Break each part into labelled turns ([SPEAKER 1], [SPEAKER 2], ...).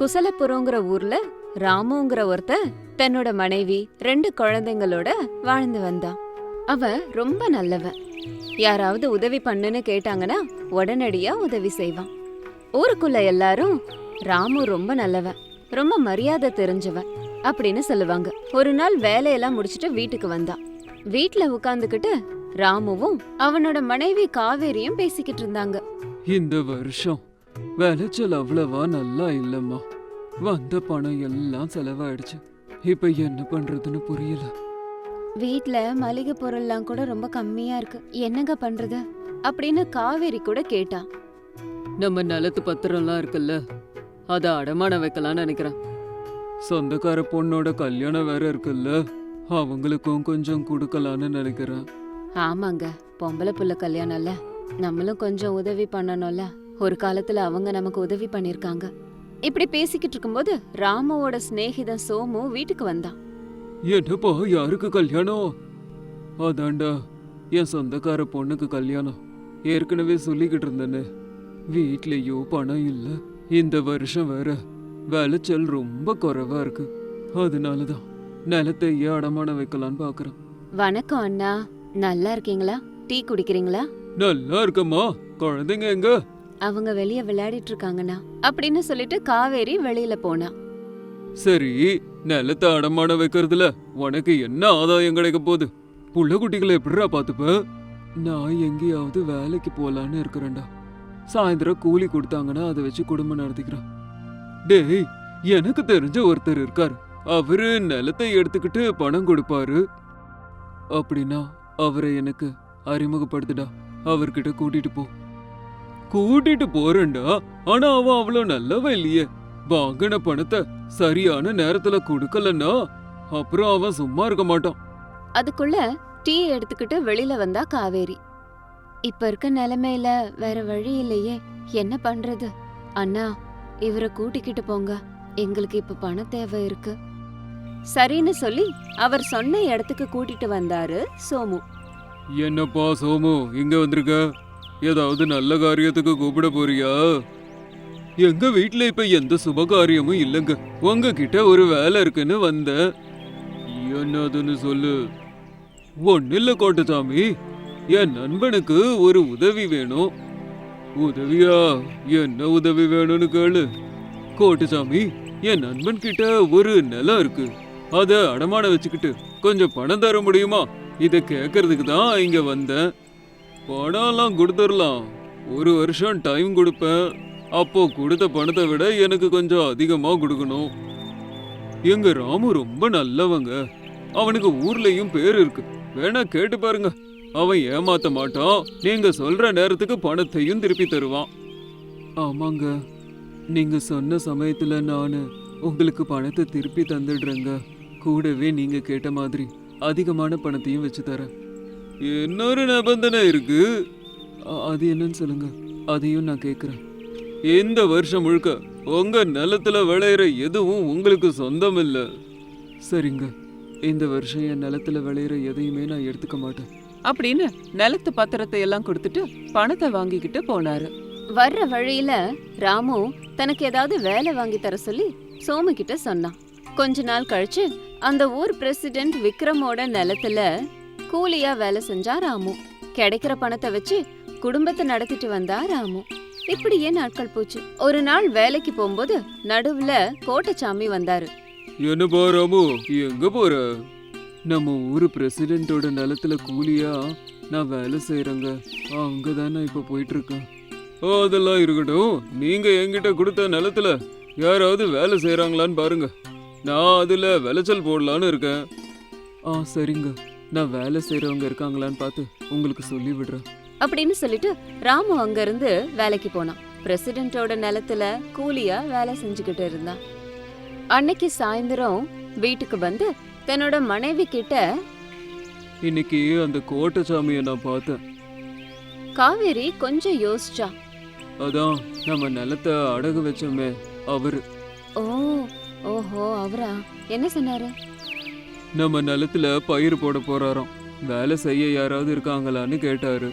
[SPEAKER 1] குசலபுரங்கிற ஊர்ல ராமுங்கிற ஒருத்தன் தன்னோட மனைவி ரெண்டு குழந்தைங்களோட வாழ்ந்து வந்தான். அவன் ரொம்ப நல்லவன் யாராவது உதவி பண்ணுன்னு கேட்டாங்கன்னா உடனடியா உதவி செய்வான். ஊருக்குள்ள எல்லாரும் ராமு ரொம்ப நல்லவன் ரொம்ப மரியாதை தெரிஞ்சவன் அப்படின்னு சொல்லுவாங்க. ஒரு நாள் வேலையெல்லாம் முடிச்சிட்டு வீட்டுக்கு வந்தான். வீட்ல உட்காந்துக்கிட்டு ராமுவும் அவனோட மனைவி காவேரியும் பேசிக்கிட்டு இருந்தாங்க.
[SPEAKER 2] இந்த வருஷம் விளைச்சல் அவ்வளவா நல்லா இல்லம்மா. வந்த பணம் எல்லாம் செலவாயிடுச்சு. இப்ப என்ன பண்றதுன்னு புரியல.
[SPEAKER 1] வீட்ல மளிகை பொருள்லாம் கூட ரொம்ப கம்மியா இருக்கு. என்னங்க பண்றது? அப்படின்னு காவேரி கூட கேட்டா.
[SPEAKER 2] நம்ம நிலத்து பத்திரம்லாம் இருக்குல்ல. அத அடமானம் வைக்கலாம்னு நினைக்கிறேன். சொந்தக்கார பொண்ணோட கல்யாணம் வேற இருக்குல்ல. அவங்களுக்கும் கொஞ்சம் கொடுக்கலான்னு நினைக்கிறேன்.
[SPEAKER 1] ஆமாங்க பொம்பளை புள்ள கல்யாணம்ல. நம்மளும் கொஞ்சம் உதவி பண்ணணும்ல. ஒரு காலத்துல அவங்க நமக்கு உதவி பண்ணிருக்காங்க. இப்படி பேசிக்கிட்டு இருக்கும்போது ராமுவோட சிநேகிதன் சோமு வீட்டுக்கு வந்தான்.
[SPEAKER 2] என்னப்பா யாருக்கு கல்யாணம்? அதாண்டா என் சொந்தக்கார பொண்ணுக்கு கல்யாணம். ஏற்கனவே சொல்லிக்கிட்டு இருந்தேனே. வீட்லயோ பணம் இல்ல. இந்த வருஷம் வேற விளைச்சல் ரொம்ப குறைவா இருக்கு. அதனாலதான் நிலத்தையே அடமானம் வைக்கலான்னு பாக்குறேன்.
[SPEAKER 1] வணக்கம் அண்ணா. நல்லா இருக்கீங்களா? டீ குடிக்கிறீங்களா?
[SPEAKER 2] நல்லா இருக்கம்மா. குழந்தைங்க எங்க?
[SPEAKER 1] அவங்க வெளியே விளையாடிட்டு இருக்காங்கண்ணா அப்படின்னு சொல்லிட்டு காவேரி வெளியில போனா.
[SPEAKER 2] சரி நிலத்தை அடமானம் வைக்கிறதுல உனக்கு என்ன ஆதாயம் கிடைக்க போகுது? புள்ள குட்டிகளை எப்படிடா பாத்துப்ப நான் எங்கேயாவது வேலைக்கு போலான்னு இருக்கிறேன்டா. சாயந்தரம் கூலி கொடுத்தாங்கன்னா அதை வச்சு குடும்பம் நடத்திக்கிறேன். டேய் எனக்கு தெரிஞ்ச ஒருத்தர் இருக்கார். அவரு நிலத்தை எடுத்துக்கிட்டு பணம் கொடுப்பாரு. அப்படின்னா அவரை எனக்கு அறிமுகப்படுத்துடா. அவர்கிட்ட கூட்டிட்டு போ. கூட்டிட்டு போறேன்டா. ஆனா அவன் அவ்வளவு நல்லவன் இல்லையே. வாங்கின பணத்தை சரியான நேரத்துல கொடுக்கலன்னா அப்புறம் அவன் சும்மா இருக்க மாட்டான்.
[SPEAKER 1] அதுக்குள்ள டீ எடுத்துக்கிட்டு வெளியில வந்தா காவேரி. இப்ப இருக்க நிலைமையில வேற வழி இல்லையே. என்ன பண்றது? அண்ணா இவரை கூட்டிக்கிட்டு போங்க. எங்களுக்கு இப்ப பண தேவை இருக்கு. சரின்னு சொல்லி அவர் சொன்ன இடத்துக்கு கூட்டிட்டு வந்தாரு சோமு.
[SPEAKER 2] என்னப்பா சோமு இங்க வந்திருக்க? ஏதாவது நல்ல காரியத்துக்கு கூப்பிட போறியா? எங்க வீட்ல இப்ப எந்த சுப காரியமும் இல்லைங்க. உங்ககிட்ட ஒரு வேலை இருக்குன்னு வந்தேன். என்னதுன்னு சொல்லு. ஒன்னு இல்ல கோட்டசாமி. என் நண்பனுக்கு ஒரு உதவி வேணும். உதவியா? என்ன உதவி வேணும்னு கேளு. கோட்டசாமி என் நண்பன் கிட்ட ஒரு நிலம் இருக்கு. அதை அடமான வச்சுக்கிட்டு கொஞ்சம் பணம் தர முடியுமா? இதை கேக்குறதுக்கு தான் இங்க வந்தேன். பணம்லாம் கொடுத்துடலாம். ஒரு வருஷம் டைம் கொடுப்பேன். அப்போ கொடுத்த பணத்தை விட எனக்கு கொஞ்சம் அதிகமாக கொடுக்கணும். எங்க ராமு ரொம்ப நல்லவங்க. அவனுக்கு ஊர்லயும் பேர் இருக்கு. வேணா கேட்டு பாருங்க. அவன் ஏமாத்த மாட்டான். நீங்க சொல்ற நேரத்துக்கு பணத்தையும் திருப்பி தருவான். ஆமாங்க. நீங்க சொன்ன சமயத்துல நானு உங்களுக்கு பணத்தை திருப்பி தந்துடுறேங்க. கூடவே நீங்க கேட்ட மாதிரி அதிகமான பணத்தையும் வச்சு தரேன். இன்னொரு நிபந்தனை இருக்கு. அது என்னன்னு சொல்லுங்க. அதையும் நான் கேக்குறேன். இந்த வருஷம் முழுக்க உங்க நிலத்துல விளையிற எதுவும் உங்களுக்கு சொந்தம் இல்ல சரிங்க. இந்த வருஷம் என் நிலத்துல விளையிற எதையுமே நான் எடுத்துக்க மாட்டேன்.
[SPEAKER 3] அப்படின்னு நிலத்து பத்திரத்தை எல்லாம் கொடுத்துட்டு பணத்தை வாங்கிக்கிட்டு போனாரு.
[SPEAKER 1] வர்ற வழியில ராமு தனக்கு ஏதாவது வேலை வாங்கி தர சொல்லி சோமு கிட்ட சொன்னான். கொஞ்ச நாள் கழிச்சு அந்த ஊர் பிரசிடென்ட் விக்ரமோட நிலத்துல கூலியா வேலை செஞ்சா ராமு. கிடைக்கிற பணத்தை வச்சு குடும்பத்தை நடத்திட்டு வந்தா ராமு. இப்படியே நாட்கள் போச்சு. ஒரு நாள் வேலைக்கு போகும்போது நடுவுல கோட்டச்சாமி வந்தாரு.
[SPEAKER 2] என்னப்பா ராமு? எங்க போற? நம்ம ஊரு பிரசிடென்ட்டோட நிலத்துல கூலியா நான் வேலை செய்யறேங்க அங்கதான் நான் இப்ப போயிட்டு இருக்கேன் அதெல்லாம் இருக்கட்டும். நீங்க என்கிட்ட கொடுத்த நிலத்துல யாராவது வேலை செய்யறாங்களான்னு பாருங்க. நான் அதுல விளைச்சல் போடலான்னு இருக்கேன். ஆ சரிங்க. நான் வேலை செய்யறவங்க இருக்காங்களான்னு பார்த்து உங்களுக்கு சொல்லி விடுறேன்.
[SPEAKER 1] அப்படின்னு சொல்லிட்டு ராமு அங்க இருந்து வேலைக்கு போனான். பிரசிடென்ட்டோட நிலத்துல கூலியா வேலை செஞ்சுக்கிட்டு இருந்தான். அன்னைக்கு சாயந்தரம் வீட்டுக்கு வந்து தன்னோட மனைவி கிட்ட
[SPEAKER 2] இன்னைக்கு அந்த கோட்டச்சாமியை நான் பார்த்தேன்.
[SPEAKER 1] காவேரி கொஞ்சம் யோசிச்சா.
[SPEAKER 2] அதான் நம்ம நிலத்தை அடகு வச்சோமே அவரு.
[SPEAKER 1] ஓ ஓஹோ அவரா? என்ன சொன்னாரு?
[SPEAKER 2] நம்ம நிலத்துல பயிர் போட போறாராம். வேலை செய்ய யாராவது இருக்காங்களான்னு கேட்டாரு.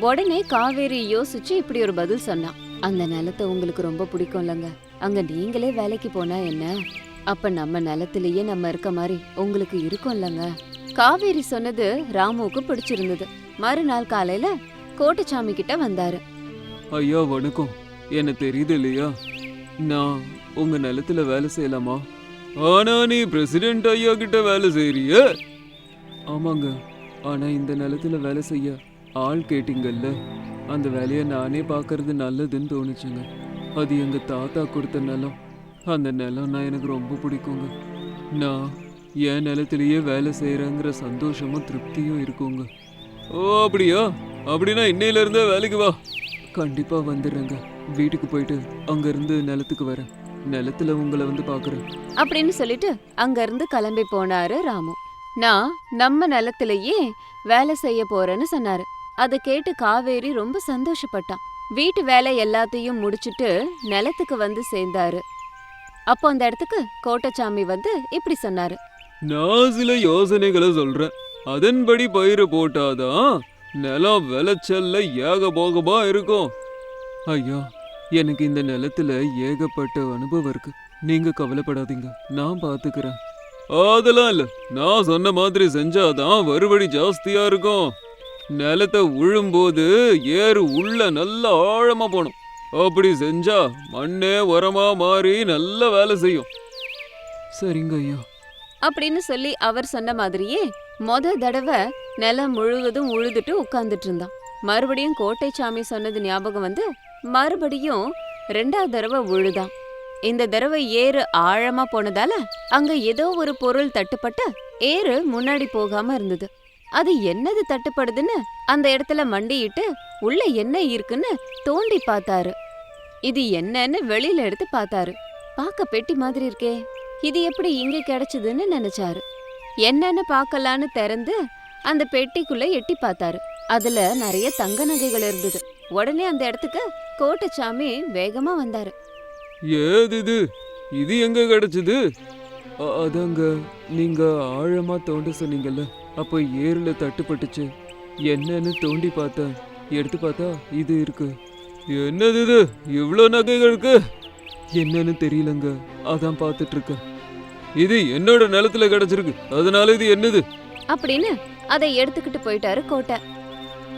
[SPEAKER 1] உடனே காவேரி யோசிச்சு இப்படி ஒரு பதில் சொன்னான் அந்த நிலத்தை உங்களுக்கு ரொம்ப பிடிக்கும் இல்லைங்க அங்க நீங்களே வேலைக்கு போனா என்ன? அப்ப நம்ம நிலத்திலேயே நம்ம இருக்க மாதிரி உங்களுக்கு இருக்கும் இல்லங்க காவேரி சொன்னது ராமுவுக்கு பிடிச்சிருந்தது. மறுநாள் காலையில கோட்டச்சாமி கிட்ட வந்தாரு.
[SPEAKER 2] ஐயா வணக்கம். என்ன தெரியுது இல்லையா? நான் உங்க நிலத்துல வேலை செய்யலாமா? ஆனா நீ பிரசிடென்ட் ஐயா கிட்ட வேலை செய்யறிய ஆமாங்க. ஆனா இந்த நிலத்துல வேலை செய்ய ஆள் கேட்டீங்கல்ல. அந்த வேலையை நானே பார்க்கறது நல்லதுன்னு தோணுச்சுங்க. அது எங்க தாத்தா கொடுத்த நிலம். அந்த நிலம்னா எனக்கு ரொம்ப பிடிக்குங்க. நான் என் நிலத்திலேயே வேலை செய்யறேங்கிற சந்தோஷமும் திருப்தியும் இருக்குங்க. ஓ அப்படியா? அப்படின்னா இன்னையில இருந்தே வேலைக்கு வா. கண்டிப்பா வந்துடுறேங்க. வீட்டுக்கு போயிட்டு அங்க இருந்து நிலத்துக்கு வரேன். நிலத்துல உங்களை வந்து பாக்குறேன்.
[SPEAKER 1] அப்படின்னு சொல்லிட்டு அங்க இருந்து கிளம்பி போனாரு ராமு. நான் நம்ம நிலத்திலேயே வேலை செய்ய போறேன்னு சொன்னாரு. அதை கேட்டு காவேரி ரொம்ப சந்தோஷப்பட்டான். வீட்டு வேலை எல்லாத்தையும் முடிச்சிட்டு நிலத்துக்கு வந்து சேர்ந்தாரு. அப்போ அந்த இடத்துக்கு கோட்டச்சாமி வந்து இப்படி சொன்னாரு.
[SPEAKER 2] நான் சில யோசனைகளை சொல்றேன். அதன்படி பயிர் போட்டாதான் நிலம் விளைச்சல்ல ஏகபோகமா இருக்கும். ஐயா எனக்கு இந்த நிலத்துல ஏகப்பட்ட அனுபவம் இருக்கு. நீங்க கவலைப்படாதீங்க. நான் பாத்துக்கிறேன். அதெல்லாம் இல்ல. நான் சொன்ன மாதிரி செஞ்சாதான் வருவடி ஜாஸ்தியா இருக்கும். நிலத்தை உழும்போது ஏறு உள்ள நல்லா ஆழமா போகணும் அப்படி செஞ்சா மண்ணே உரமா மாறி நல்ல வேலை செய்யும். சரிங்க ஐயா.
[SPEAKER 1] அப்படின்னு சொல்லி அவர் சொன்ன மாதிரியே மொத தடவை நிலம் முழுவதும் உழுதுட்டு உட்கார்ந்துட்டு இருந்தான். மறுபடியும் கோட்டைச்சாமி சொன்னது ஞாபகம் வந்து மறுபடியும் ரெண்டாவது தடவை உழுதான் இந்த தடவை ஏறு ஆழமா போனதால அங்க ஏதோ ஒரு பொருள் தட்டுப்பட்டு ஏறு முன்னாடி போகாம இருந்தது. அது என்னது தட்டுப்படுதுன்னு அந்த இடத்துல மண்டியிட்டு உள்ள என்ன இருக்குன்னு தோண்டி பார்த்தாரு. இது என்னன்னு வெளியில எடுத்து பார்த்தாரு. பார்க்க பெட்டி மாதிரி இருக்கே. இது எப்படி இங்க கிடைச்சதுன்னு நினைச்சாரு. என்னன்னு பார்க்கலான்னு திறந்து அந்த பெட்டிக்குள்ள எட்டி பார்த்தாரு. அதுல நிறைய தங்க நகைகள் இருந்தது. உடனே அந்த இடத்துக்கு கோட்டச்சாமி வேகமா வந்தாரு.
[SPEAKER 2] ஏது இது இது எங்க கிடைச்சது? அதாங்க நீங்க ஆழமா தோண்ட சொன்னீங்கல்ல அப்ப ஏர்ல தட்டுப்பட்டுச்சு. என்னன்னு தோண்டி பார்த்தேன். எடுத்து பார்த்தா இது இருக்கு. என்னது இது இவ்ளோ நகைகள் இருக்கு? என்னன்னு தெரியலங்க. அதான் பார்த்துட்டு இருக்கேன் இது என்னோட நிலத்துல கிடைச்சிருக்கு. அதனால இது என்னது?
[SPEAKER 1] அப்படின்னு அதை எடுத்துக்கிட்டு போயிட்டாரு கோட்டை.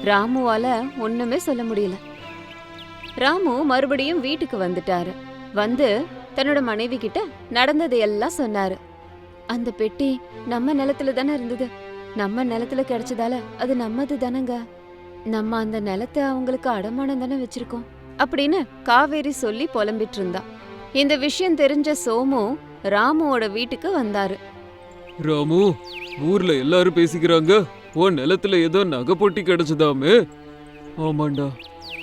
[SPEAKER 1] ராமுவால ஒண்ணுமே சொல்ல முடியல. ராமு மறுபடியும் வீட்டுக்கு வந்துட்டாரு. வந்து தன்னோட மனைவி கிட்ட நடந்ததை எல்லாம் சொன்னாரு. அந்த பெட்டி நம்ம நிலத்துல தானே இருந்தது. நம்ம நிலத்துல கிடைச்சதால அது நம்மது தானங்க. நம்ம அந்த நிலத்தை அவங்களுக்கு அடமானம் தானே வச்சிருக்கோம். அப்படின்னு காவேரி சொல்லி புலம்பிட்டு இருந்தா. இந்த விஷயம் தெரிஞ்ச சோமு ராமுவோட வீட்டுக்கு வந்தாரு.
[SPEAKER 2] ராமு ஊர்ல எல்லாரும் பேசிக்கிறாங்க. உன் நிலத்துல ஏதோ நகை பொட்டி கிடைச்சதாமே. ஆமாண்டா.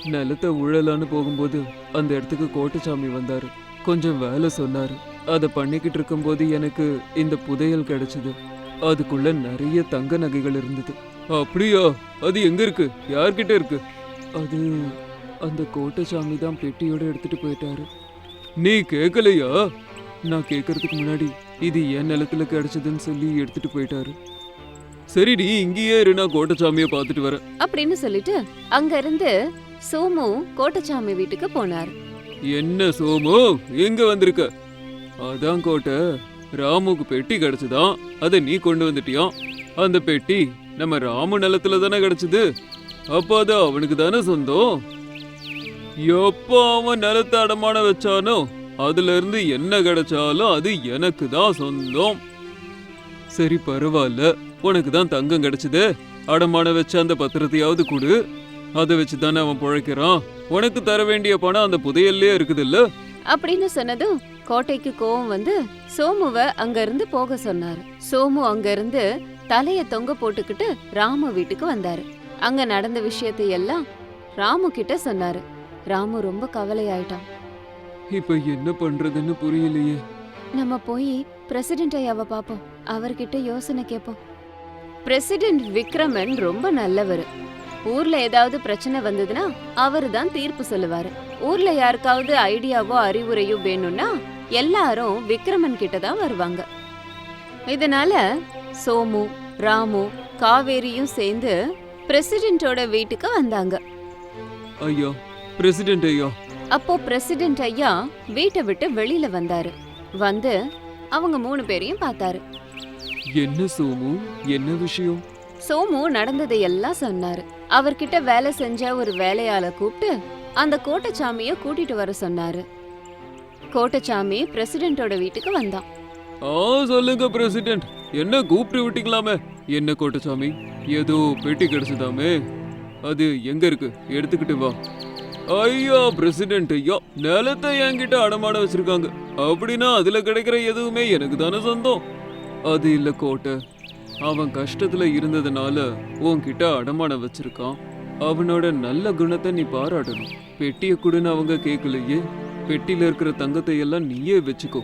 [SPEAKER 2] நிலத்தை உழலான்னு போகும்போது அந்த இடத்துக்கு கோட்டசாமி வந்தார். கொஞ்சம் வேலை சொன்னார். அதை பண்ணிக்கிட்டு இருக்கும்போது எனக்கு இந்த புதையல் கிடைச்சது. அதுக்குள்ள நிறைய தங்க நகைகள் இருந்தது. அப்படியா? அது எங்க இருக்கு? யார்கிட்ட இருக்கு? அது அந்த கோட்டச்சாமி தான் பெட்டியோட எடுத்துட்டு போயிட்டாரு. நீ கேட்கலையா நான் கேட்கறதுக்கு முன்னாடி இது என் நிலத்துல கிடைச்சதுன்னு சொல்லி எடுத்துட்டு போயிட்டாரு. சரி நீ இங்கேயே இரு நான் கோட்டசாமியை பார்த்துட்டு வரேன்.
[SPEAKER 1] அப்படின்னு சொல்லிட்டு அங்க இருந்து சோமு கோட்டச்சாமி வீட்டுக்கு போனார்.
[SPEAKER 2] என்ன சோமு? எங்க வந்திருக்க? அதான் கோட்டை. ராமுக்கு பெட்டி கிடைச்சதாம் அதை நீ கொண்டு வந்துட்டியாம் அந்த பெட்டி நம்ம ராமு நிலத்துல தானே கிடைச்சது. அப்போ அது அவனுக்கு தானே சொந்தம்? எப்போ அவன் நிலத்தை அடமான வச்சானோ அதுல இருந்து என்ன கிடைச்சாலும் அது எனக்கு தான் சொந்தம். சரி பரவாயில்ல. உனக்கு தான் தங்கம் கிடைச்சது. அடமான வச்ச அந்த பத்திரத்தையாவது கொடு. அதை வச்சு தானே அவன் பிழைக்கிறான்? உனக்கு தர வேண்டிய பணம் அந்த புதையல்லே இருக்குதுல்ல?
[SPEAKER 1] அப்படின்னு சொன்னதும் கோட்டைக்கு கோவம் வந்து சோமுவ அங்க இருந்து போக சொன்னாரு. சோமு அங்க இருந்து தலைய தொங்க போட்டுக்கிட்டு ராமு வீட்டுக்கு வந்தாரு. அங்க நடந்த விஷயத்தை எல்லாம் ராமு கிட்ட சொன்னாரு. ராமு ரொம்ப கவலையாயிட்டான்.
[SPEAKER 2] இப்ப என்ன பண்றதுன்னு புரியலையே.
[SPEAKER 1] நம்ம போய் பிரசிடென்ட் ஐயாவை பாப்போம். அவர்கிட்ட யோசனை கேட்போம் பிரசிடென்ட் விக்ரமன் ரொம்ப நல்லவர். ஊர்ல ஏதாவது பிரச்சனை வந்ததுன்னா அவரு தான் தீர்ப்பு சொல்லுவாரு. ஊர்ல யாருக்காவது ஐடியாவோ அறிவுரையோ வேணும்னா எல்லாரும் விக்ரமன் கிட்ட தான் வருவாங்க. இதனால சோமு ராமு காவேரியும் சேர்ந்து பிரசிடென்ட்டோட வீட்டுக்கு வந்தாங்க.
[SPEAKER 2] ஐயா பிரசிடென்ட் ஐயா.
[SPEAKER 1] அப்போ பிரசிடென்ட் ஐயா வீட்டை விட்டு வெளியில வந்தாரு. வந்து அவங்க மூணு பேரையும் பார்த்தாரு.
[SPEAKER 2] என்ன சோமு? என்ன விஷயம்?
[SPEAKER 1] சோமு நடந்ததை எல்லாம் சொன்னாரு. அவர்கிட்ட வேலை செஞ்ச ஒரு வேலையால கூப்பிட்டு அந்த கோட்டச்சாமிய கூட்டிட்டு வர சொன்னாரு. கோட்டச்சாமி பிரசிடென்ட்டோட வீட்டுக்கு வந்தான்.
[SPEAKER 2] ஆ சொல்லுங்க பிரசிடென்ட். என்ன கூப்பிட்டு விட்டீங்களாமே? என்ன கோட்டசாமி ஏதோ பெட்டி கிடைச்சதாமே. அது எங்க இருக்கு? எடுத்துக்கிட்டு வா. ஐயா பிரசிடென்ட் ஐயா நிலத்தை என்கிட்ட அடமாட வச்சிருக்காங்க. அப்படின்னா அதுல கிடைக்கிற எதுவுமே எனக்கு தானே சொந்தம்? அது இல்ல கோட்டை. அவன் கஷ்டத்துல இருந்ததுனால உன்கிட்ட அடமான வச்சிருக்கான். அவனோட நல்ல குணத்தை நீ பாராட்டணும். பெட்டியை கொடுன்னு அவங்க கேட்கலையே பெட்டியில இருக்கிற தங்கத்தை எல்லாம் நீயே வச்சுக்கோ.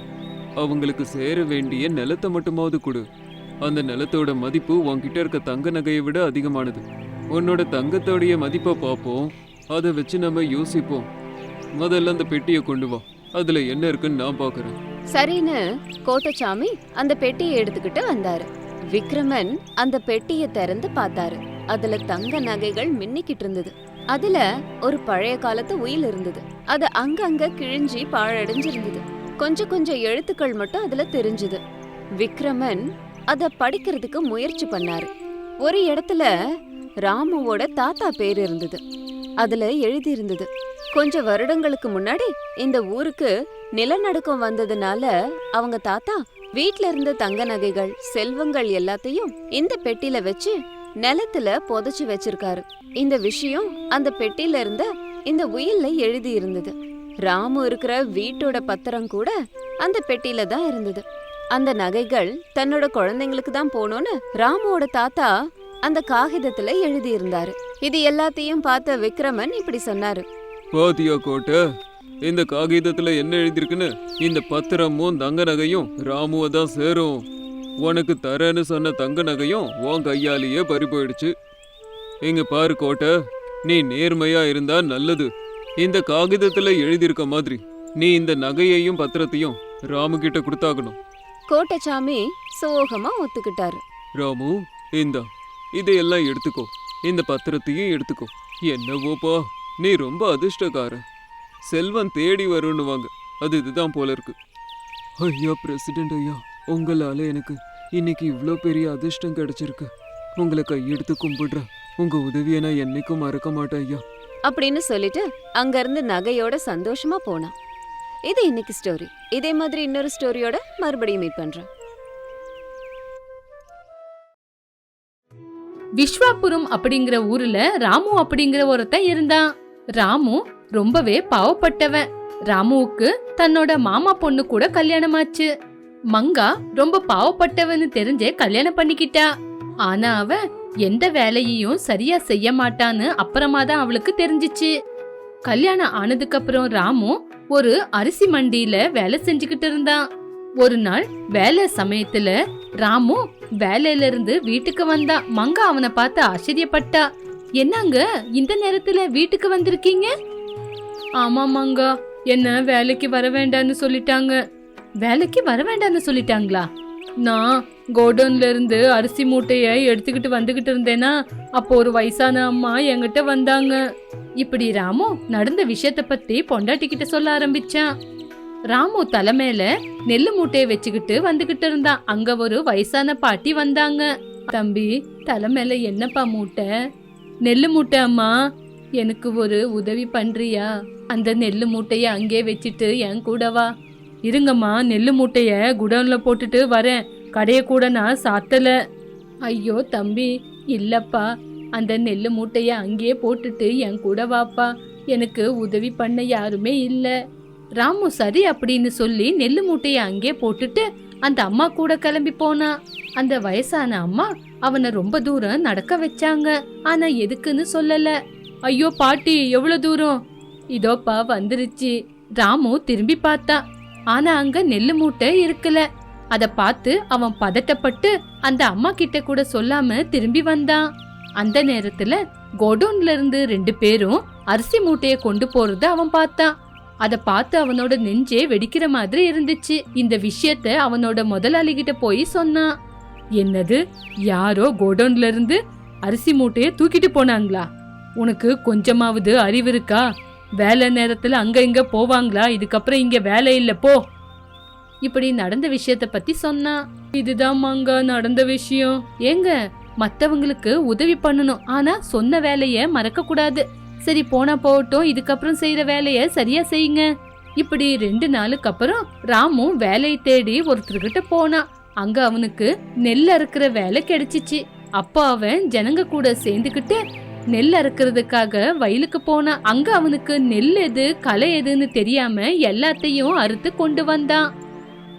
[SPEAKER 2] அவங்களுக்கு சேர வேண்டிய நிலத்தை மட்டுமாவது கொடு. அந்த நிலத்தோட மதிப்பு உன்கிட்ட இருக்க தங்க நகையை விட அதிகமானது. உன்னோட தங்கத்தோடைய மதிப்பை பார்ப்போம். அதை வச்சு நம்ம யோசிப்போம். முதல்ல அந்த பெட்டியை கொண்டு வா. அதுல என்ன இருக்குன்னு நான் பார்க்கறேன்
[SPEAKER 1] சரின்னு கோட்டச்சாமி அந்த பெட்டியை எடுத்துக்கிட்டு வந்தாரு. விக்ரமன் அந்த பெட்டியை திறந்து பார்த்தாரு. அதுல தங்க நகைகள் மின்னிக்கிட்டு இருந்தது. அதுல ஒரு பழைய காலத்து உயில் இருந்தது. அது அங்கங்க கிழிஞ்சி பாழடைஞ்சிருந்தது. கொஞ்சம் கொஞ்சம் எழுத்துக்கள் மட்டும் அதுல தெரிஞ்சுது. விக்ரமன் அத படிக்கிறதுக்கு முயற்சி பண்ணாரு. ஒரு இடத்துல ராமுவோட தாத்தா பேர் இருந்தது. அதுல எழுதியிருந்தது கொஞ்ச வருடங்களுக்கு முன்னாடி இந்த ஊருக்கு நிலநடுக்கம் வந்ததுனால அவங்க தாத்தா வீட்ல இருந்த தங்க நகைகள் செல்வங்கள் எல்லாத்தையும் இந்த பெட்டில வச்சு நிலத்துல புதைச்சு வச்சிருக்காரு. இந்த விஷயம் அந்த பெட்டில இருந்த இந்த உயில்ல எழுதி இருந்தது. ராமு இருக்கிற வீட்டோட பத்திரம் கூட அந்த பெட்டில தான் இருந்தது. அந்த நகைகள் தன்னோட குழந்தைங்களுக்கு தான் போகணும்னு ராமுவோட தாத்தா அந்த காகிதத்துல எழுதி இருந்தாரு இது எல்லாத்தையும் பார்த்த விக்ரமன் இப்படி சொன்னாரு.
[SPEAKER 2] போதியோ கோட்டு இந்த காகிதத்துல என்ன எழுதியிருக்குன்னு இந்த பத்திரமும் தங்க நகையும் ராமுவை தான் சேரும். உனக்கு தரேன்னு சொன்ன தங்க நகையும் உன் கையாலேயே பறி போயிடுச்சு. இங்க பாரு கோட்டை நீ நேர்மையா இருந்தா நல்லது. இந்த காகிதத்துல எழுதியிருக்க மாதிரி நீ இந்த நகையையும் பத்திரத்தையும் ராமு கிட்ட கொடுத்தாகணும்.
[SPEAKER 1] கோட்டச்சாமி சோகமா ஒத்துக்கிட்டாரு.
[SPEAKER 2] ராமு இந்தா இதையெல்லாம் எடுத்துக்கோ. இந்த பத்திரத்தையும் எடுத்துக்கோ. என்னவோப்பா நீ ரொம்ப அதிர்ஷ்டக்காரன். செல்வம் தேடி வருன்னுவாங்க. அது இதுதான் போல இருக்கு. ஐயா பிரசிடென்ட் ஐயா உங்களால எனக்கு இன்னைக்கு இவ்வளோ பெரிய அதிர்ஷ்டம் கிடைச்சிருக்கு. உங்களை கையெடுத்து கும்பிடுறேன். உங்க உதவியை நான் என்னைக்கும் மறக்க மாட்டேன் ஐயா.
[SPEAKER 1] அப்படின்னு சொல்லிட்டு அங்கிருந்து நகையோட சந்தோஷமா போனான். இது இன்னைக்கு ஸ்டோரி இதே மாதிரி இன்னொரு ஸ்டோரியோட மறுபடியும் மீட் பண்றேன்.
[SPEAKER 4] விஸ்வாபுரம் அப்படிங்கிற ஊர்ல ராமு அப்படிங்கிற ஒருத்தன் இருந்தான். ராமு ரொம்பவே பாவப்பட்டவன். ராமுவுக்கு தன்னோட மாமா பொண்ணு கூட கல்யாணமாச்சு. மங்கா ரொம்ப பாவப்பட்டவன்னு தெரிஞ்சே கல்யாணம் பண்ணிக்கிட்டா. ஆனா அவ எந்த வேலையையும் சரியா செய்ய மாட்டான்னு அப்புறமா தான் அவளுக்கு தெரிஞ்சுச்சு. கல்யாணம் ஆனதுக்கு அப்புறம் ராமு ஒரு அரிசி மண்டியில வேலை செஞ்சுக்கிட்டு இருந்தான். ஒரு நாள் வேலை சமயத்துல ராமு வேலையில இருந்து வீட்டுக்கு வந்தா மங்கா அவனை பார்த்து ஆச்சரியப்பட்டா. என்னங்க இந்த நேரத்துல வீட்டுக்கு வந்திருக்கீங்க? ஆமா என்ன வேலைக்கு வர வேண்டாம்னு சொல்லிட்டாங்க. வேலைக்கு வர வேண்டாம்னு சொல்லிட்டாங்களா? நான் கோடவுன்ல இருந்து அரிசி மூட்டையை எடுத்துக்கிட்டு வந்துகிட்டு இருந்தேனா அப்போ ஒரு வயசான அம்மா என்கிட்ட வந்தாங்க. இப்படி ராமு நடந்த விஷயத்த பத்தி பொண்டாட்டிக்கிட்ட சொல்ல ஆரம்பிச்சான். ராமு தலைமையில நெல்லு மூட்டையை வச்சுக்கிட்டு வந்துகிட்டு இருந்தான் அங்க ஒரு வயசான பாட்டி வந்தாங்க. தம்பி தலைமையில என்னப்பா மூட்டை? நெல்லு மூட்டை அம்மா. எனக்கு ஒரு உதவி பண்றியா? அந்த நெல்லு மூட்டையை அங்கே வச்சுட்டு என் கூட வா. இருங்கம்மா நெல்லு மூட்டையை குடோனில் போட்டுட்டு வரேன். கடையை கூட நான் சாத்தலை. ஐயோ தம்பி இல்லப்பா. அந்த நெல்லு மூட்டையை அங்கேயே போட்டுட்டு என் கூட வாப்பா. எனக்கு உதவி பண்ண யாருமே இல்லை. ராமு சரி அப்படின்னு சொல்லி நெல்லு மூட்டையை அங்கே போட்டுட்டு அந்த அம்மா கூட கிளம்பி போனா. அந்த வயசான அம்மா அவனை ரொம்ப தூரம் நடக்க வச்சாங்க. ஆனா எதுக்குன்னு சொல்லலை. ஐயோ பாட்டி எவ்வளவு தூரம்? இதோப்பா வந்துருச்சு. ராமு திரும்பி பார்த்தா. ஆனா அங்க நெல்லு மூட்டை இருக்கல. அத பார்த்து அவன் பதட்டப்பட்டு அந்த அம்மா கிட்ட கூட சொல்லாம திரும்பி வந்தான். அந்த நேரத்துல கோடவுன்ல இருந்து ரெண்டு பேரும் அரிசி மூட்டைய கொண்டு போறத அவன் பார்த்தான். அத பார்த்து அவனோட நெஞ்சே வெடிக்கிற மாதிரி இருந்துச்சு. இந்த விஷயத்த அவனோட முதலாளி கிட்ட போய் சொன்னான். என்னது? யாரோ கோடவுன்ல இருந்து அரிசி மூட்டைய தூக்கிட்டு போனாங்களா? உனக்கு கொஞ்சமாவது அறிவு இருக்கா? வேலை நேரத்தில் அங்கே இங்கே போவாங்களா? இதுக்கப்புறம் இங்கே வேலை இல்லை போ. இப்படி நடந்த விஷயத்த பற்றி சொன்னான் இதுதான் மங்கா நடந்த விஷயம். ஏங்க மற்றவங்களுக்கு உதவி பண்ணணும். ஆனால் சொன்ன வேலையை மறக்கக்கூடாது சரி போனா போகட்டும். இதுக்கப்புறம் செய்கிற வேலையை சரியாக செய்யுங்க. இப்படி ரெண்டு நாளுக்கு அப்புறம் ராமு வேலையை தேடி ஒருத்தர்கிட்ட போனான் அங்க அவனுக்கு நெல் அறுக்கிற வேலை கிடைச்சிச்சு. அப்போ அவன் ஜனங்க கூட சேர்ந்துக்கிட்டு நெல் அறுக்கிறதுக்காக வயலுக்கு போன அங்க அவனுக்கு நெல் எது களை எதுன்னு தெரியாம எல்லாத்தையும் அறுத்து கொண்டு வந்தான்.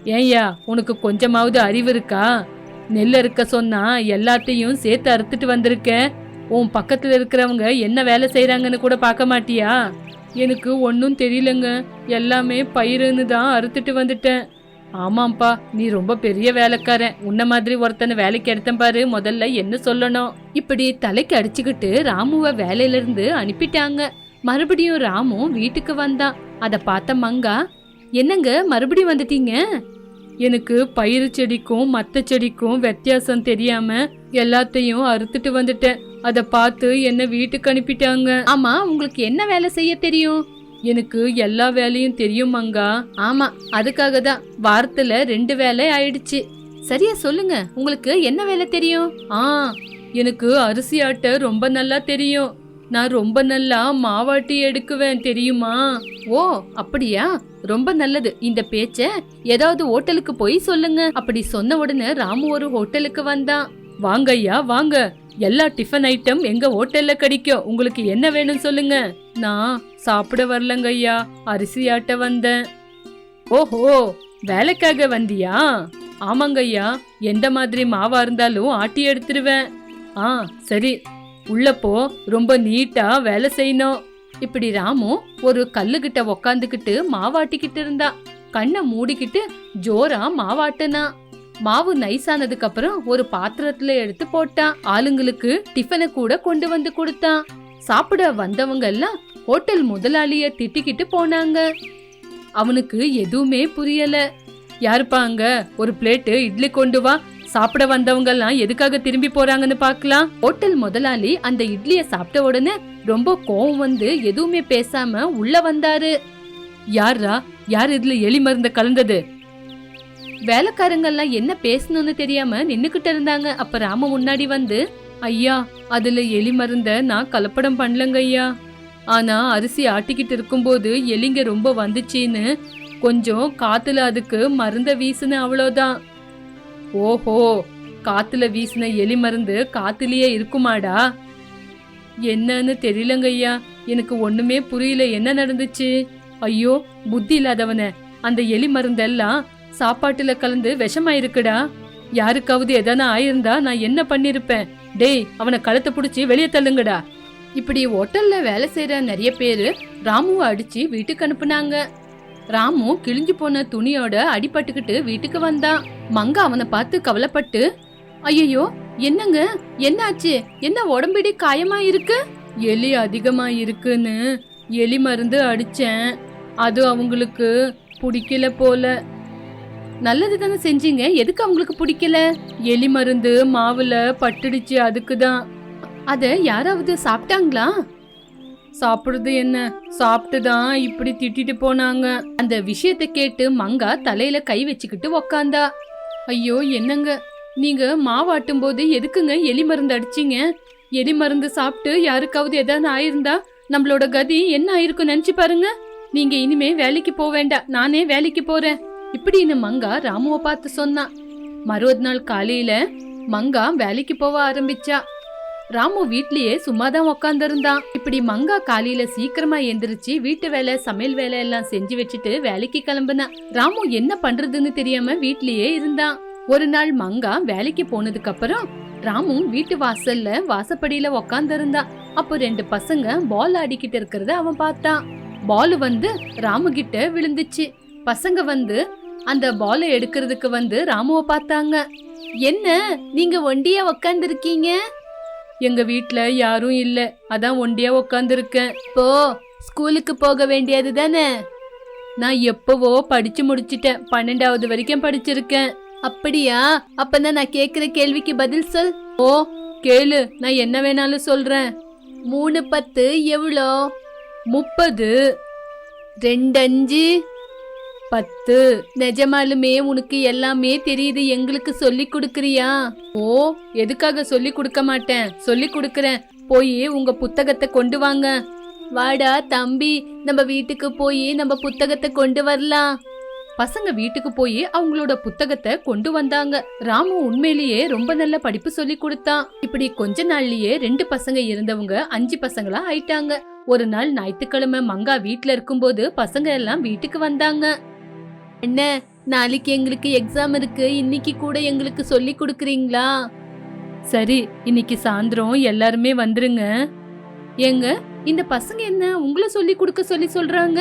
[SPEAKER 4] ஏய்யா உனக்கு கொஞ்சமாவது அறிவு இருக்கா? நெல் அறுக்க சொன்னா எல்லாத்தையும் சேர்த்து அறுத்துட்டு வந்திருக்க உன் பக்கத்துல இருக்கிறவங்க என்ன வேலை செய்யறாங்கன்னு கூட பார்க்க மாட்டியா? எனக்கு ஒன்றும் தெரியலங்க. எல்லாமே பயிருன்னு தான் அறுத்துட்டு வந்துட்டேன். ஆமாம்ப்பா நீ ரொம்ப பெரிய வேலைக்காரன். உன்ன மாதிரி ஒருத்தனை வேலைக்கு எடுத்தேன் பாரு முதல்ல என்ன சொல்லணும்? இப்படி தலைக்கு அடிச்சுக்கிட்டு ராமுவை வேலையிலிருந்து அனுப்பிட்டாங்க. மறுபடியும் ராமு வீட்டுக்கு வந்தான். அதை பார்த்த மங்கா என்னங்க மறுபடியும் வந்துட்டீங்க? எனக்கு பயிறு செடிக்கும் மற்ற செடிக்கும் வித்தியாசம் தெரியாம எல்லாத்தையும் அறுத்துட்டு வந்துட்டேன். அதை பார்த்து என்ன வீட்டுக்கு அனுப்பிட்டாங்க. ஆமா உங்களுக்கு என்ன வேலை செய்ய தெரியும்? எனக்கு எல்லா வேலையும் தெரியும் மங்கா. ஆமா அதுக்காக தான் வாரத்துல ரெண்டு வேலை ஆயிடுச்சு. சரியா சொல்லுங்க உங்களுக்கு என்ன வேலை தெரியும்? ஆ எனக்கு அரிசி ஆட்ட ரொம்ப நல்லா தெரியும். நான் ரொம்ப நல்லா மாவாட்டி எடுக்குவேன் தெரியுமா? ஓ அப்படியா? ரொம்ப நல்லது. இந்த பேச்ச ஏதாவது ஹோட்டலுக்கு போய் சொல்லுங்க. அப்படி சொன்ன உடனே ராமு ஒரு ஹோட்டலுக்கு வந்தான். வாங்க ஐயா வாங்க. எல்லா டிஃபன் ஐட்டம் எங்க ஹோட்டல்ல கிடைக்கும். உங்களுக்கு என்ன வேணும் சொல்லுங்க. நான் சாப்பிட வரலங்க ஐயா. அரிசி ஆட்ட வந்தேன். ஓஹோ வேலைக்காக வந்தியா? ஆமாங்க ஐயா. எந்த மாதிரி மாவா இருந்தாலும் ஆட்டி எடுத்துருவேன். ஆ சரி. உள்ளப்போ ரொம்ப நீட்டா வேலை செய்யணும். இப்படி ராமு ஒரு கல்லுகிட்ட உக்காந்துக்கிட்டு மாவாட்டிக்கிட்டு இருந்தா. கண்ணை மூடிக்கிட்டு ஜோரா மாவாட்டுனா. மாவு நைஸ் ஆனதுக்கு அப்புறம் ஒரு பாத்திரத்துல எடுத்து போட்டான். ஆளுங்களுக்கு டிஃபனை கூட கொண்டு வந்து கொடுத்தான். சாப்பிட வந்தவங்க எல்லாம் ஹோட்டல் முதலாளிய திட்டிக்கிட்டு போனாங்க. அவனுக்கு எதுவுமே புரியல. யாருப்பாங்க ஒரு பிளேட்டு இட்லி கொண்டு வா. சாப்பிட வந்தவங்க எல்லாம் எதுக்காக திரும்பி போறாங்கன்னு பார்க்கலாம். ஹோட்டல் முதலாளி அந்த இட்லிய சாப்பிட்ட உடனே ரொம்ப கோவம் வந்து எதுவுமே பேசாம உள்ள வந்தாரு. யாரா யார் இதுல எலி மருந்த கலந்தது? வேலைக்காரங்கெல்லாம் என்ன பேசணும்னு தெரியாம நின்னுக்கிட்டு இருந்தாங்க. அப்ப ராம முன்னாடி வந்து ஐயா அதுல எலி மருந்த நான் கலப்படம் பண்ணலங்க ஐயா. ஆனா அரிசி ஆட்டிக்கிட்டு இருக்கும்போது எலிங்க ரொம்ப வந்துச்சின்னு கொஞ்சம் காத்துல அதுக்கு மருந்த வீசுன அவ்வளோதான். ஓஹோ காத்துல வீசின எலி மருந்து காத்துலயே இருக்குமாடா? என்னன்னு தெரியலங்க ஐயா எனக்கு ஒண்ணுமே புரியல. என்ன நடந்துச்சு? ஐயோ புத்தி இல்லாதவன. அந்த எலி மருந்தெல்லாம் சாப்பாட்டுல கலந்து விஷமா இருக்குடா யாருக்காவது எதனா ஆயிருந்தா நான் என்ன பண்ணிருப்பேன்? டேய் அவனை கழுத்தை புடிச்சு வெளியே தள்ளுங்கடா. இப்படி ஹோட்டல்ல வேலை செய்யற நிறைய பேரு ராமுவை அடிச்சு வீட்டுக்கு அனுப்புனாங்க. ராமு கிழிஞ்சு போன துணியோட அடிபட்டுக்கிட்டு வீட்டுக்கு வந்தான். மங்க அவனை பார்த்து கவலைப்பட்டு ஐயோ என்னங்க? என்னாச்சு? என்ன உடம்பிடி காயமா இருக்கு எலி அதிகமா இருக்குன்னு எலி மருந்து அடிச்சேன். அது அவங்களுக்கு பிடிக்கல போல. நல்லது தானே செஞ்சீங்க? எதுக்கு அவங்களுக்கு பிடிக்கல? எலி மருந்து மாவுல பட்டுடுச்சு அதுக்கு தான் அத யாராவது சாப்பிட்டாங்களா? சாப்பிடுறது என்ன? சாப்பிட்டு தான் இப்படி திட்டிட்டு போனாங்க. அந்த விஷயத்தை கேட்டு மங்கா தலையில கை வச்சுக்கிட்டு உக்காந்தா. ஐயோ என்னங்க? நீங்க மாவாட்டும் போது எதுக்குங்க எலி மருந்து அடிச்சீங்க? எலி மருந்து சாப்பிட்டு யாருக்காவது எதாவது ஆயிருந்தா நம்மளோட கதி என்ன ஆயிருக்கும் நினைச்சு பாருங்க. நீங்க இனிமே வேலைக்கு போக வேண்டாம். நானே வேலைக்கு போறேன். இப்படின்னு மங்கா ராமுவ பார்த்து சொன்னா. மறுவது நாள் காலையில மங்கா வேலைக்கு போக ஆரம்பிச்சா. ராமு வீட்லயே சும்மாதான் உக்காந்துருந்தான் இப்படி மங்கா காலையில சீக்கிரமா எந்திரிச்சு வீட்டு வேலை சமையல் வேலை எல்லாம் செஞ்சு வச்சுட்டு வேலைக்கு கிளம்புனா. ராமு என்ன பண்றதுன்னு தெரியாம வீட்லயே இருந்தான் ஒரு நாள் மங்கா வேலைக்கு போனதுக்கு அப்புறம் ராமு வீட்டு வாசல்ல வாசப்படியில உக்காந்துருந்தான் அப்போ ரெண்டு பசங்க பால் ஆடிக்கிட்டு இருக்கிறத அவன் பார்த்தான். பால் வந்து ராமு கிட்ட விழுந்துச்சு. பசங்க வந்து அந்த பாலை எடுக்கிறதுக்கு வந்து ராமுவை பார்த்தாங்க. என்ன? நீங்க ஒண்டியா உக்காந்துருக்கீங்க? எங்க வீட்ல யாரும் இல்ல. அதான் ஒண்டியா உக்காந்துருக்கேன். போ ஸ்கூலுக்கு போக வேண்டியது தானே? நான் எப்பவோ படிச்சு முடிச்சிட்டேன். பன்னெண்டாவது வரைக்கும் படிச்சிருக்கேன். அப்படியா? அப்பதான் நான் கேக்குற கேள்விக்கு பதில் சொல். ஓ கேளு. நான் என்ன வேணாலும் சொல்றேன். மூணு பத்து எவ்வளோ முப்பது. ரெண்டஞ்சு? பத்து. நிஜமாலுமே உனக்கு எல்லாமே தெரியுது எங்களுக்கு சொல்லி கொடுக்கறியா? ஓ எதுக்காக சொல்லி கொடுக்க மாட்டேன்? சொல்லி கொடுக்கறேன். போய் உங்க புத்தகத்தை கொண்டு வாங்க. வாடா தம்பி. நம்ம வீட்டுக்கு போய் நம்ம புத்தகத்தை கொண்டு வரலாம். பசங்க வீட்டுக்கு போய் அவங்களோட புத்தகத்தை கொண்டு வந்தாங்க. ராமு உண்மையிலேயே ரொம்ப நல்ல படிப்பு சொல்லி கொடுத்தான். இப்படி கொஞ்ச நாள்லயே ரெண்டு பசங்க இருந்தவங்க அஞ்சு பசங்களா ஆயிட்டாங்க. ஒரு நாள் ஞாயிற்றுக்கிழமை மங்கா வீட்டுல இருக்கும்போது பசங்க எல்லாம் வீட்டுக்கு வந்தாங்க. என்ன? நாளைக்கு எங்களுக்கு எக்ஸாம் இருக்கு. இன்னைக்கு கூட எங்களுக்கு சொல்லி கொடுக்குறீங்களா? சரி இன்னைக்கு சாயந்தரம் எல்லாருமே வந்துருங்க. ஏங்க இந்த பசங்க என்ன உங்களை சொல்லி கொடுக்க சொல்லி சொல்றாங்க?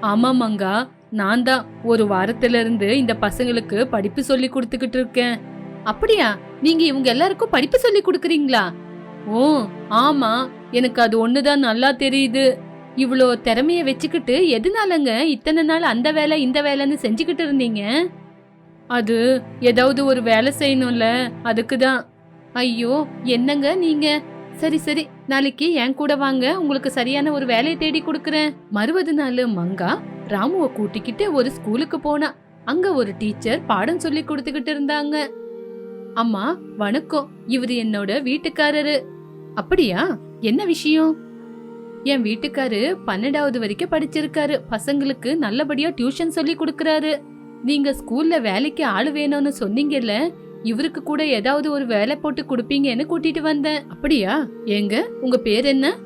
[SPEAKER 4] ஆமா மங்கா. நான் தான் ஒரு வாரத்துல இருந்து இந்த பசங்களுக்கு படிப்பு சொல்லி கொடுத்துக்கிட்டு இருக்கேன். அப்படியா? நீங்க இவங்க எல்லாருக்கும் படிப்பு சொல்லி கொடுக்குறீங்களா? ஓ ஆமா. எனக்கு அது ஒண்ணுதான் நல்லா தெரியுது. இவ்வளோ திறமைய வச்சுக்கிட்டு எதனாலங்க இத்தனை நாள் அந்த வேலை இந்த வேலைன்னு செஞ்சுக்கிட்டு இருந்தீங்க? அது ஏதாவது ஒரு வேலை செய்யணும்ல அதுக்கு தான் ஐயோ என்னங்க நீங்க? சரி சரி நாளைக்கு என் கூட வாங்க உங்களுக்கு சரியான ஒரு வேலையை தேடி கொடுக்குறேன். மறுபது நாள் மங்கா ராமுவை கூட்டிக்கிட்டு ஒரு ஸ்கூலுக்கு போனா அங்க ஒரு டீச்சர் பாடம் சொல்லி கொடுத்துக்கிட்டு இருந்தாங்க. அம்மா வணக்கம் இவர் என்னோட வீட்டுக்காரரு. அப்படியா? என்ன விஷயம்? என் வீட்டுக்காரு பன்னெண்டாவது வரைக்கும் படிச்சிருக்காரு. பசங்களுக்கு நல்லபடியா டியூஷன் சொல்லி கொடுக்கறாரு. நீங்க ஸ்கூல்ல வேலைக்கு ஆள் வேணும்னு சொன்னீங்கல்ல இவருக்கு கூட ஏதாவது ஒரு வேலை போட்டு கொடுப்பீங்கன்னு கூட்டிட்டு வந்தேன். அப்படியா? ஏங்க உங்க பேர் என்ன?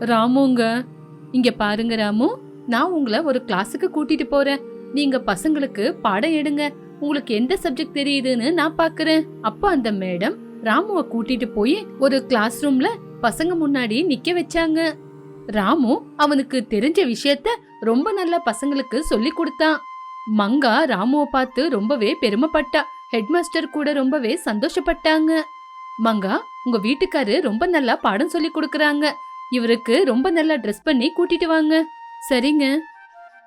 [SPEAKER 4] ராமுங்க. இங்க பாருங்க ராமு நான் உங்களை ஒரு கிளாஸுக்கு கூட்டிட்டு போறேன். நீங்க பசங்களுக்கு பாடம் எடுங்க. உங்களுக்கு எந்த சப்ஜெக்ட் தெரியுதுன்னு நான் பாக்குறேன். அப்ப அந்த மேடம் ராமுவை கூட்டிட்டு போய் ஒரு கிளாஸ் ரூம்ல பசங்க முன்னாடி நிக்க வச்சாங்க. ராமு அவனுக்கு தெரிஞ்ச விஷயத்த ரொம்ப நல்லா பசங்களுக்கு சொல்லி கொடுத்தான். மங்கா ராமுவ பார்த்து ரொம்பவே பெருமைப்பட்டா. ஹெட்மாஸ்டர் கூட ரொம்பவே சந்தோஷப்பட்டாங்க. மங்கா உங்க வீட்டுக்காரு ரொம்ப நல்லா பாடம் சொல்லி கொடுக்கறாங்க. இவருக்கு ரொம்ப நல்லா ட்ரெஸ் பண்ணி கூட்டிட்டு வாங்க. சரிங்க.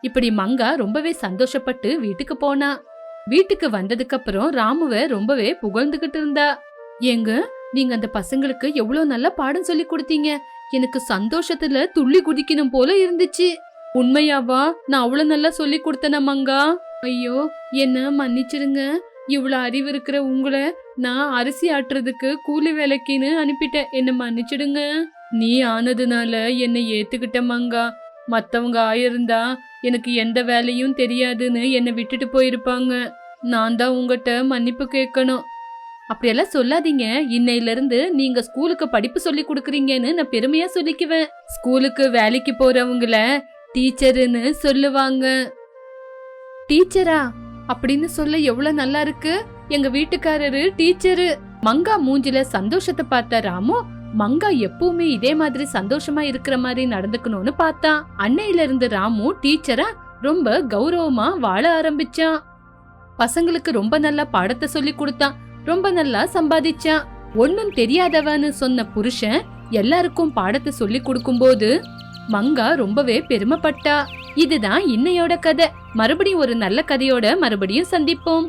[SPEAKER 4] இப்படி மங்கா ரொம்பவே சந்தோஷப்பட்டு வீட்டுக்கு போனா. வீட்டுக்கு வந்ததுக்கு அப்புறம் ராமுவ ரொம்பவே புகழ்ந்துகிட்டு இருந்தா. எங்க நீங்க அந்த பசங்களுக்கு எவ்வளவு நல்ல பாடம் சொல்லி கொடுத்தீங்க. எனக்கு சந்தோஷத்துல துள்ளி குதிக்கணும் போல இருந்துச்சு. உண்மையாவா? நான் அவ்வளவு நல்லா சொல்லி கொடுத்தேனா மங்கா? ஐயோ என்ன மன்னிச்சிருங்க இவ்வளவு அறிவு இருக்கிற உங்களை நான் அரிசி ஆட்டுறதுக்கு கூலி வேலைக்குன்னு அனுப்பிட்டேன். என்ன மன்னிச்சிடுங்க. நீ ஆனதுனால என்னை ஏத்துக்கிட்ட மங்கா. மத்தவங்க ஆயிருந்தா எனக்கு எந்த வேலையும் தெரியாதுன்னு என்னை விட்டுட்டு போயிருப்பாங்க. நான் தான் உங்ககிட்ட மன்னிப்பு கேட்கணும். அப்படியெல்லாம் சொல்லாதீங்க. இன்னையிலிருந்து நீங்க ஸ்கூலுக்கு படிப்பு சொல்லி கொடுக்குறீங்கன்னு நான் பெருமையா சொல்லிக்குவேன். ஸ்கூலுக்கு வேலைக்கு போறவங்கள டீச்சருன்னு சொல்லுவாங்க. டீச்சரா? அப்படின்னு சொல்ல எவ்வளவு நல்லா இருக்கு? எங்க வீட்டுக்காரரு டீச்சரு. மங்கா மூஞ்சில சந்தோஷத்தை பார்த்த ராமு மங்கா எப்பவுமே இதே மாதிரி சந்தோஷமா இருக்கிற மாதிரி நடந்துக்கணும்னு பார்த்தான் அன்னையில இருந்து ராமு டீச்சரா ரொம்ப கௌரவமா வாழ ஆரம்பிச்சான். பசங்களுக்கு ரொம்ப நல்லா பாடத்தை சொல்லி கொடுத்தான். ரொம்ப நல்லா சம்பாதிச்சான். ஒன்னும் தெரியாதவன்னு சொன்ன புருஷன் எல்லாருக்கும் பாடத்தை சொல்லி கொடுக்கும்போது மங்கா ரொம்பவே பெருமைப்பட்டா. இதுதான் இன்னையோட கதை. மறுபடியும் ஒரு நல்ல கதையோட மறுபடியும் சந்திப்போம்.